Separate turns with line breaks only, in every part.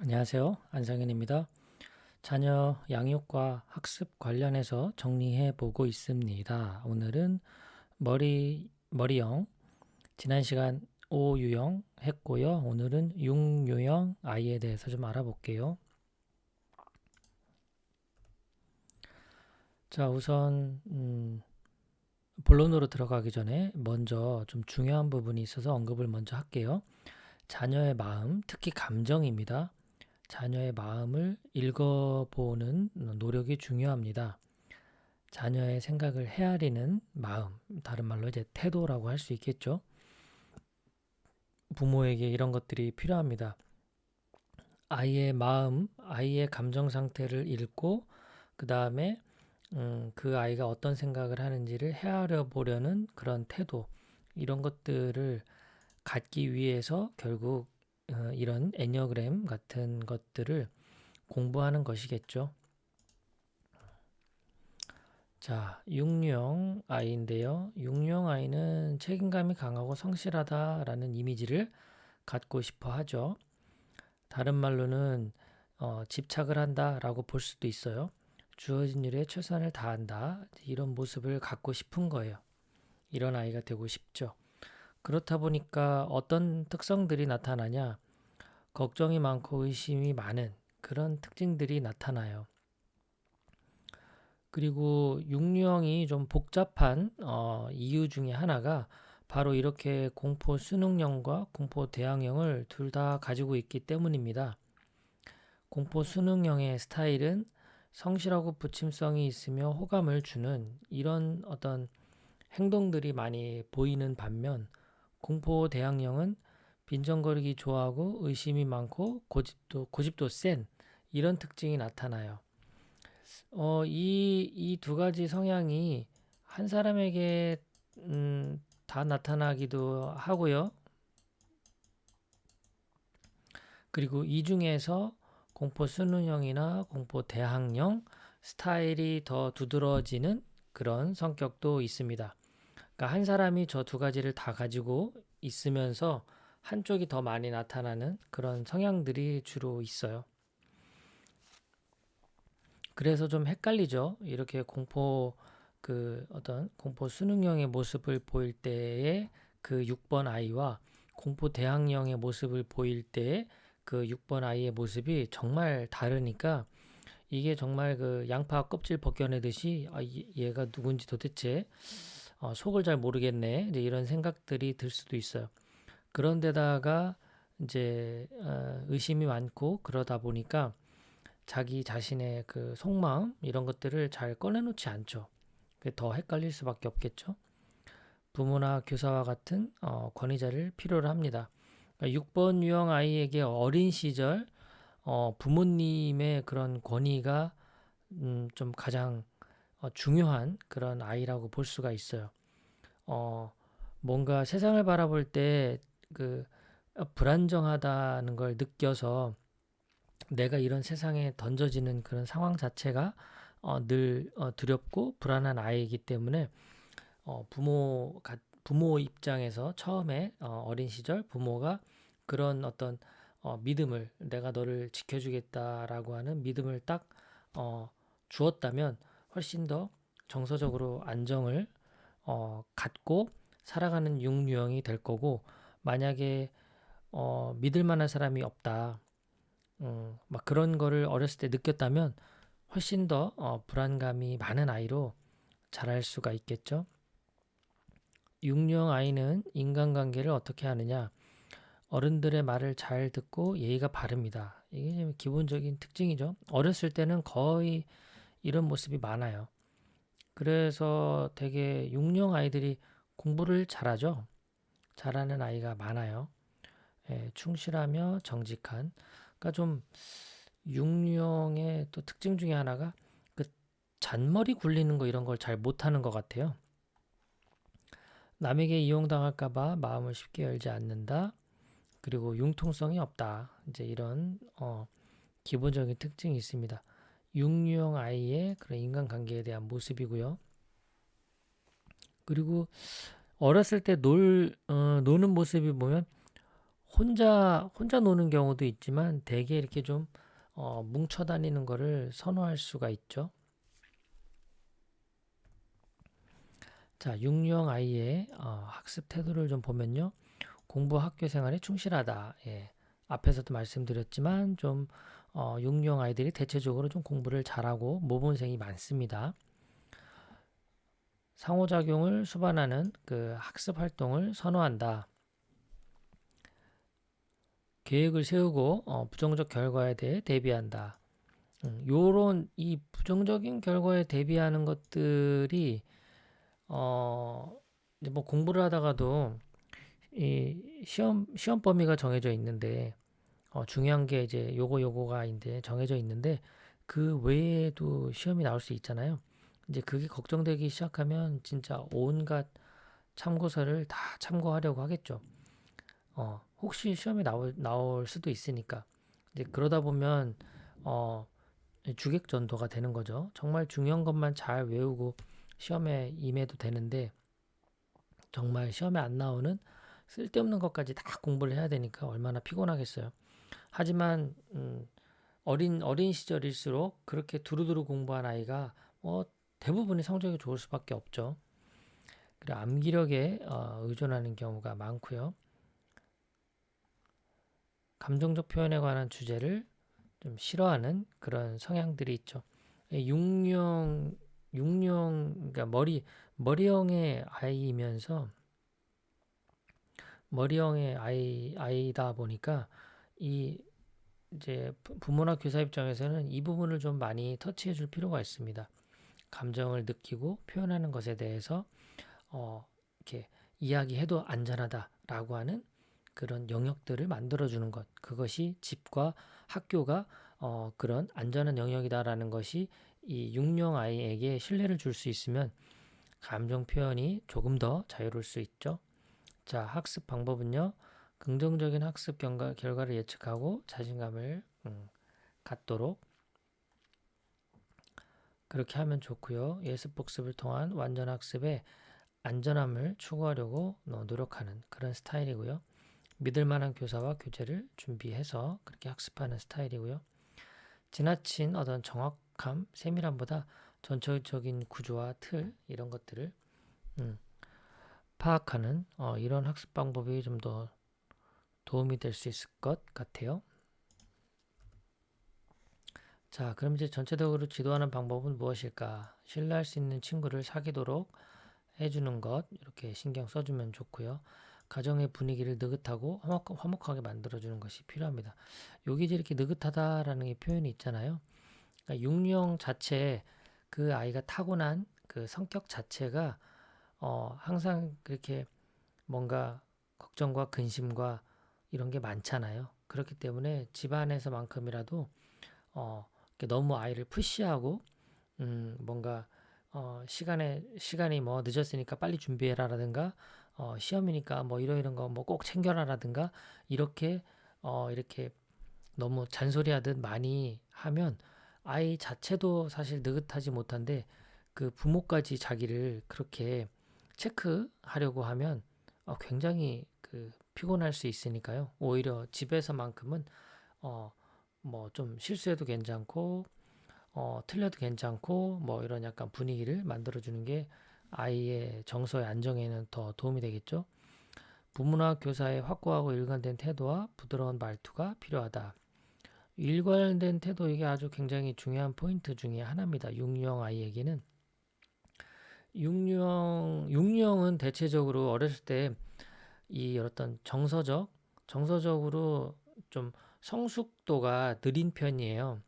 안녕하세요. 안상현입니다. 자녀 양육과 학습 관련해서 정리해 보고 있습니다. 오늘은 머리, 머리형, 지난 시간 오유형 했고요. 오늘은 육유형 아이에 대해서 좀 알아볼게요. 자, 우선, 음, 본론으로 들어가기 전에 먼저 좀 중요한 부분이 있어서 언급을 먼저 할게요. 자녀의 마음, 특히 감정입니다. 자녀의 마음을 읽어보는 노력이 중요합니다. 자녀의 생각을 헤아리는 마음, 다른 말로 이제 태도라고 할 수 있겠죠. 부모에게 이런 것들이 필요합니다. 아이의 마음, 아이의 감정 상태를 읽고 그 다음에 음, 그 아이가 어떤 생각을 하는지를 헤아려 보려는 그런 태도 이런 것들을 갖기 위해서 결국 어, 이런 애니어그램 같은 것들을 공부하는 것이겠죠. 자, 육류형 아이인데요. 육류형 아이는 책임감이 강하고 성실하다라는 이미지를 갖고 싶어 하죠. 다른 말로는 어, 집착을 한다라고 볼 수도 있어요. 주어진 일에 최선을 다한다. 이런 모습을 갖고 싶은 거예요. 이런 아이가 되고 싶죠. 그렇다 보니까 어떤 특성들이 나타나냐? 걱정이 많고 의심이 많은 그런 특징들이 나타나요. 그리고 육류형이 좀 복잡한 어, 이유 중에 하나가 바로 이렇게 공포 수능형과 공포 대항형을 둘 다 가지고 있기 때문입니다. 공포 수능형의 스타일은 성실하고 부침성이 있으며 호감을 주는 이런 어떤 행동들이 많이 보이는 반면 공포 대항형은 빈정거리기 좋아하고 의심이 많고 고집도 고집도 센 이런 특징이 나타나요. 어, 이이 두 가지 성향이 한 사람에게 음, 다 나타나기도 하고요. 그리고 이 중에서 공포 순응형이나 공포 대항형 스타일이 더 두드러지는 그런 성격도 있습니다. 그러니까 한 사람이 저 두 가지를 다 가지고 있으면서 한쪽이 더 많이 나타나는 그런 성향들이 주로 있어요. 그래서 좀 헷갈리죠. 이렇게 공포 그 어떤 공포 수능형의 모습을 보일 때의 그 6번 아이와 공포 대항형의 모습을 보일 때그 6번 아이의 모습이 정말 다르니까 이게 정말 그 양파 껍질 벗겨내듯이 아, 얘가 누군지 도대체 어, 속을 잘 모르겠네 이런 생각들이 들 수도 있어요. 그런데다가 이제 어, 의심이 많고 그러다 보니까 자기 자신의 그 속마음 이런 것들을 잘 꺼내놓지 않죠. 더 헷갈릴 수밖에 없겠죠. 부모나 교사와 같은 어, 권위자를 필요로 합니다. 그러니까 6번 유형 아이에게 어린 시절 어, 부모님의 그런 권위가 음, 좀 가장 어, 중요한 그런 아이라고 볼 수가 있어요. 어, 뭔가 세상을 바라볼 때 그 어, 불안정하다는 걸 느껴서 내가 이런 세상에 던져지는 그런 상황 자체가 어, 늘 어, 두렵고 불안한 아이이기 때문에 어, 부모가 부모 입장에서 처음에 어, 어린 시절 부모가 그런 어떤 어, 믿음을 내가 너를 지켜주겠다라고 하는 믿음을 딱 어, 주었다면 훨씬 더 정서적으로 안정을 어, 갖고 살아가는 육유형이 될 거고 만약에 어, 믿을 만한 사람이 없다. 음, 막 그런 거를 어렸을 때 느꼈다면 훨씬 더 어, 불안감이 많은 아이로 자랄 수가 있겠죠. 육령 아이는 인간관계를 어떻게 하느냐? 어른들의 말을 잘 듣고 예의가 바릅니다. 이게 기본적인 특징이죠. 어렸을 때는 거의 이런 모습이 많아요. 그래서 되게 육령 아이들이 공부를 잘하죠. 잘하는 아이가 많아요. 예, 충실하며 정직한. 그러니까 좀 육룡의 또 특징 중에 하나가 그 잔머리 굴리는 거 이런 걸 잘 못하는 것 같아요. 남에게 이용당할까봐 마음을 쉽게 열지 않는다. 그리고 융통성이 없다. 이제 이런 어, 기본적인 특징이 있습니다. 육유형 아이의 그런 인간관계에 대한 모습이고요. 그리고 어렸을 때 놀, 어, 노는 모습이 보면 혼자 혼자 노는 경우도 있지만 대개 이렇게 좀 어, 뭉쳐 다니는 거를 선호할 수가 있죠. 자, 육령 아이의 어, 학습 태도를 좀 보면요. 공부 학교 생활에 충실하다. 예. 앞에서도 말씀드렸지만 좀 어, 육령 아이들이 대체적으로 좀 공부를 잘하고 모범생이 많습니다. 상호작용을 수반하는 그 학습 활동을 선호한다. 계획을 세우고 어, 부정적 결과에 대해 대비한다. 음, 요런 이 부정적인 결과에 대비하는 것들이 어 이제 뭐 공부를 하다가도 이 시험 시험 범위가 정해져 있는데 어, 중요한 게 이제 요거 요거가 이제 정해져 있는데 그 외에도 시험이 나올 수 있잖아요. 이제 그게 걱정되기 시작하면 진짜 온갖 참고서를 다 참고하려고 하겠죠. 어, 혹시 시험에 나올, 나올 수도 있으니까. 이제 그러다 보면 어, 주객전도가 되는 거죠. 정말 중요한 것만 잘 외우고 시험에 임해도 되는데 정말 시험에 안 나오는 쓸데없는 것까지 다 공부를 해야 되니까 얼마나 피곤하겠어요. 하지만 음, 어린 어린 시절일수록 그렇게 두루두루 공부한 아이가 뭐 대부분이 성적이 좋을 수밖에 없죠. 그리고 암기력에 어, 의존하는 경우가 많고요. 감정적 표현에 관한 주제를 좀 싫어하는 그런 성향들이 있죠. 육룡 육룡 그러니까 머리 머리형의 아이이면서 머리형의 아이 아이다 보니까 이 이제 부모나 교사 입장에서는 이 부분을 좀 많이 터치해 줄 필요가 있습니다. 감정을 느끼고 표현하는 것에 대해서 어 이렇게 이야기해도 안전하다라고 하는 그런 영역들을 만들어 주는 것. 그것이 집과 학교가 어 그런 안전한 영역이다라는 것이 이 육령 아이에게 신뢰를 줄 수 있으면 감정 표현이 조금 더 자유로울 수 있죠. 자, 학습 방법은요. 긍정적인 학습 결과, 결과를 예측하고 자신감을 음, 갖도록 그렇게 하면 좋고요. 예습 복습을 통한 완전 학습에 안전함을 추구하려고 노력하는 그런 스타일이고요. 믿을 만한 교사와 교재를 준비해서 그렇게 학습하는 스타일이고요. 지나친 어떤 정확함, 세밀함보다 전체적인 구조와 틀 이런 것들을 음, 파악하는 어, 이런 학습 방법이 좀 더 도움이 될 수 있을 것 같아요. 자, 그럼 이제 전체적으로 지도하는 방법은 무엇일까? 신뢰할 수 있는 친구를 사귀도록 해주는 것 이렇게 신경 써주면 좋고요. 가정의 분위기를 느긋하고 화목, 하게 만들어주는 것이 필요합니다. 여기 이제 이렇게 느긋하다라는 표현이 있잖아요. 그러니까 육령 자체 그 아이가 타고난 그 성격 자체가 어, 항상 그렇게 뭔가 걱정과 근심과 이런 게 많잖아요. 그렇기 때문에 집안에서만큼이라도 어, 너무 아이를 푸시하고 음, 뭔가 어, 시간에 시간이 뭐 늦었으니까 빨리 준비해라라든가 어, 시험이니까 뭐 이러이런 거 뭐 꼭 챙겨라라든가 이렇게 어, 이렇게 너무 잔소리하듯 많이 하면 아이 자체도 사실 느긋하지 못한데 그 부모까지 자기를 그렇게 체크하려고 하면 어, 굉장히 그 피곤할 수 있으니까요. 오히려 집에서만큼은 어, 뭐 좀 실수해도 괜찮고 어, 틀려도 괜찮고 뭐 이런 약간 분위기를 만들어주는 게 아이의 정서의 안정에는 더 도움이 되겠죠. 부모나 교사의 확고하고 일관된 태도와 부드러운 말투가 필요하다. 일관된 태도 이게 아주 굉장히 중요한 포인트 중의 하나입니다. 육령 아이에게는 육령 육령은 대체적으로 어렸을 때 이 어떤 정서적 정서적으로 좀 성숙도가 느린 편이에요.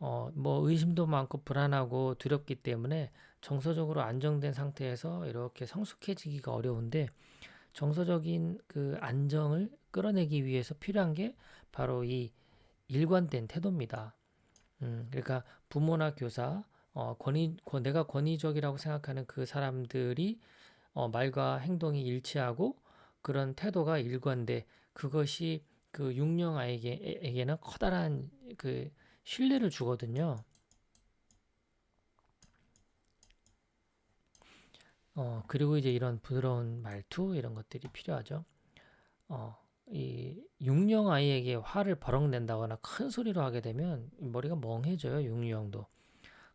어, 뭐 의심도 많고 불안하고 두렵기 때문에 정서적으로 안정된 상태에서 이렇게 성숙해지기가 어려운데 정서적인 그 안정을 끌어내기 위해서 필요한 게 바로 이 일관된 태도입니다. 음, 그러니까 부모나 교사, 어, 권위, 내가 권위적이라고 생각하는 그 사람들이 어, 말과 행동이 일치하고 그런 태도가 일관돼 그것이 그 육령 아이에게는 커다란 그 신뢰를 주거든요. 어, 그리고 이제 이런 부드러운 말투 이런 것들이 필요하죠. 어, 이 육령 아이에게 화를 버럭 낸다거나 큰 소리로 하게 되면 머리가 멍해져요. 육유형도.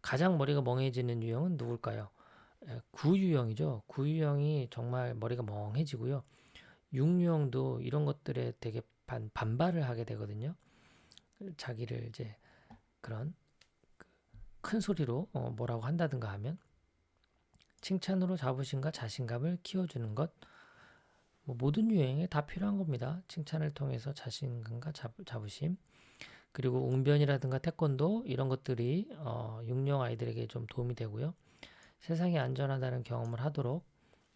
가장 머리가 멍해지는 유형은 누굴까요? 예, 구유형이죠. 구유형이 정말 머리가 멍해지고요. 육유형도 이런 것들에 되게 반, 반발을 하게 되거든요. 자기를 이제 그런 그큰 소리로 어, 뭐라고 한다든가 하면 칭찬으로 자부심과 자신감을 키워주는 것. 뭐 모든 유형에 다 필요한 겁니다. 칭찬을 통해서 자신감과 자, 자부심. 그리고 웅변이라든가 태권도 이런 것들이 어, 육령 아이들에게 좀 도움이 되고요. 세상이 안전하다는 경험을 하도록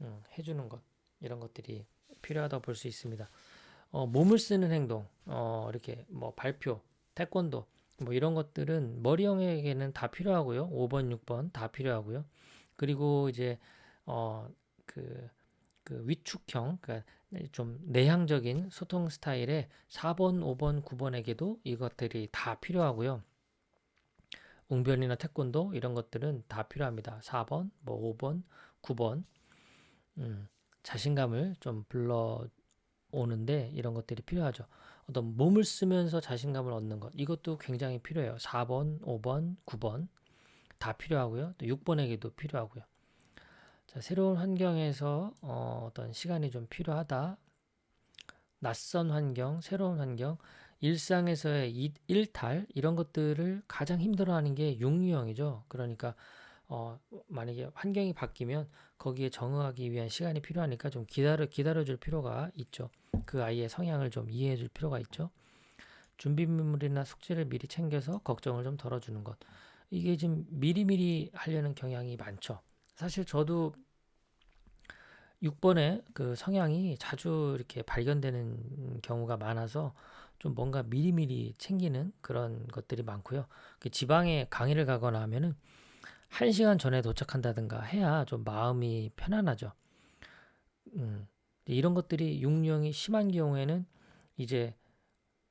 음, 해주는 것 이런 것들이 필요하다고 볼 수 있습니다. 어, 몸을 쓰는 행동, 어, 이렇게 뭐 발표, 태권도 뭐 이런 것들은 머리형에게는 다 필요하고요. 5번, 6번 다 필요하고요. 그리고 이제 어, 그, 그 위축형, 그러니까 좀 내향적인 소통 스타일의 4번, 5번, 9번에게도 이것들이 다 필요하고요. 웅변이나 태권도 이런 것들은 다 필요합니다. 4번, 뭐 5번, 9번. 음, 자신감을 좀 불러 오는데 이런 것들이 필요하죠. 어떤 몸을 쓰면서 자신감을 얻는 것 이것도 굉장히 필요해요. 4번, 5번, 9번 다 필요하고요. 또 6번에게도 필요하고요. 자, 새로운 환경에서 어, 어떤 시간이 좀 필요하다. 낯선 환경, 새로운 환경, 일상에서의 이- 일탈 이런 것들을 가장 힘들어하는 게 육유형이죠. 그러니까 어, 만약에 환경이 바뀌면 거기에 적응하기 위한 시간이 필요하니까 좀 기다려 기다려줄 필요가 있죠. 그 아이의 성향을 좀 이해해줄 필요가 있죠. 준비물이나 숙제를 미리 챙겨서 걱정을 좀 덜어주는 것. 이게 지금 미리미리 하려는 경향이 많죠. 사실 저도 6번에 그 성향이 자주 이렇게 발견되는 경우가 많아서 좀 뭔가 미리미리 챙기는 그런 것들이 많고요. 그 지방에 강의를 가거나 하면은 한 시간 전에 도착한다든가 해야 좀 마음이 편안하죠. 음, 이런 것들이 육령이 심한 경우에는 이제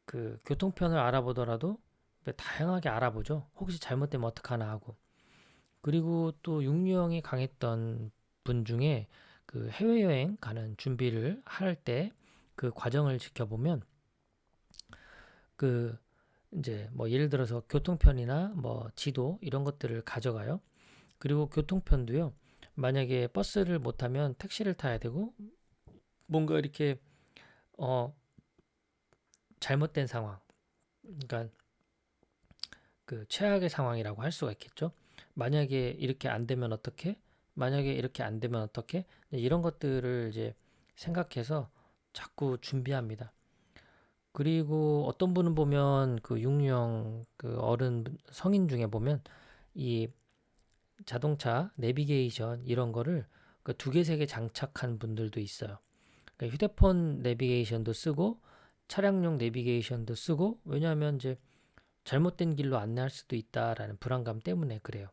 그 교통편을 알아보더라도 다양하게 알아보죠. 혹시 잘못되면 어떡하나 하고. 그리고 또 육령이 강했던 분 중에 그 해외여행 가는 준비를 할 때 그 과정을 지켜보면 그 이제 뭐 예를 들어서 교통편이나 뭐 지도 이런 것들을 가져가요. 그리고 교통편도요. 만약에 버스를 못 타면 택시를 타야 되고 뭔가 이렇게 어 잘못된 상황. 그러니까 그 최악의 상황이라고 할 수가 있겠죠. 만약에 이렇게 안 되면 어떻게? 만약에 이렇게 안 되면 어떻게? 이런 것들을 이제 생각해서 자꾸 준비합니다. 그리고 어떤 분은 보면 그 육령 그 어른 성인 중에 보면 이 자동차 내비게이션 이런 거를 그두 개, 세 개 장착한 분들도 있어요. 그러니까 휴대폰 내비게이션도 쓰고 차량용 내비게이션도 쓰고 왜냐하면 이제 잘못된 길로 안내할 수도 있다라는 불안감 때문에 그래요.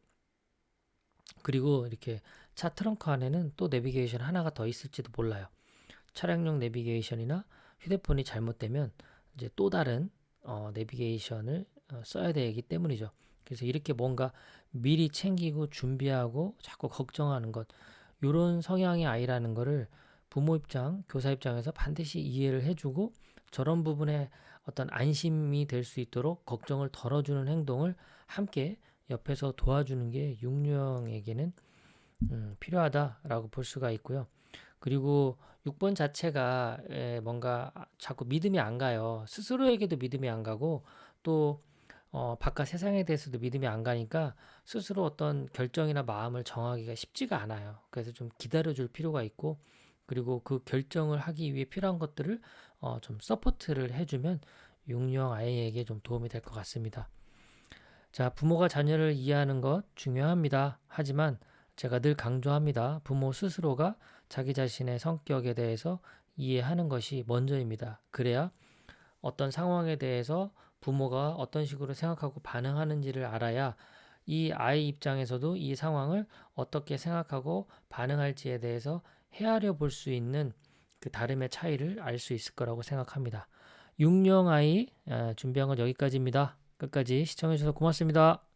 그리고 이렇게 차 트렁크 안에는 또 내비게이션 하나가 더 있을지도 몰라요. 차량용 내비게이션이나 휴대폰이 잘못되면 이제 또 다른 어, 내비게이션을 어, 써야 되기 때문이죠. 그래서 이렇게 뭔가 미리 챙기고 준비하고 자꾸 걱정하는 것 요런 성향의 아이라는 거를 부모 입장, 교사 입장에서 반드시 이해를 해주고 저런 부분에 어떤 안심이 될 수 있도록 걱정을 덜어주는 행동을 함께 옆에서 도와주는 게 육류형에게는 음, 필요하다라고 볼 수가 있고요. 그리고 6번 자체가 에, 뭔가 자꾸 믿음이 안 가요. 스스로에게도 믿음이 안 가고 또 어, 바깥 세상에 대해서도 믿음이 안 가니까 스스로 어떤 결정이나 마음을 정하기가 쉽지가 않아요. 그래서 좀 기다려줄 필요가 있고 그리고 그 결정을 하기 위해 필요한 것들을 어, 좀 서포트를 해주면 육령 아이에게 좀 도움이 될 것 같습니다. 자, 부모가 자녀를 이해하는 것 중요합니다. 하지만 제가 늘 강조합니다. 부모 스스로가 자기 자신의 성격에 대해서 이해하는 것이 먼저입니다. 그래야 어떤 상황에 대해서 부모가 어떤 식으로 생각하고 반응하는지를 알아야 이 아이 입장에서도 이 상황을 어떻게 생각하고 반응할지에 대해서 헤아려 볼 수 있는 그 다름의 차이를 알 수 있을 거라고 생각합니다. 육령 아이 아, 준비한 건 여기까지입니다. 끝까지 시청해 주셔서 고맙습니다.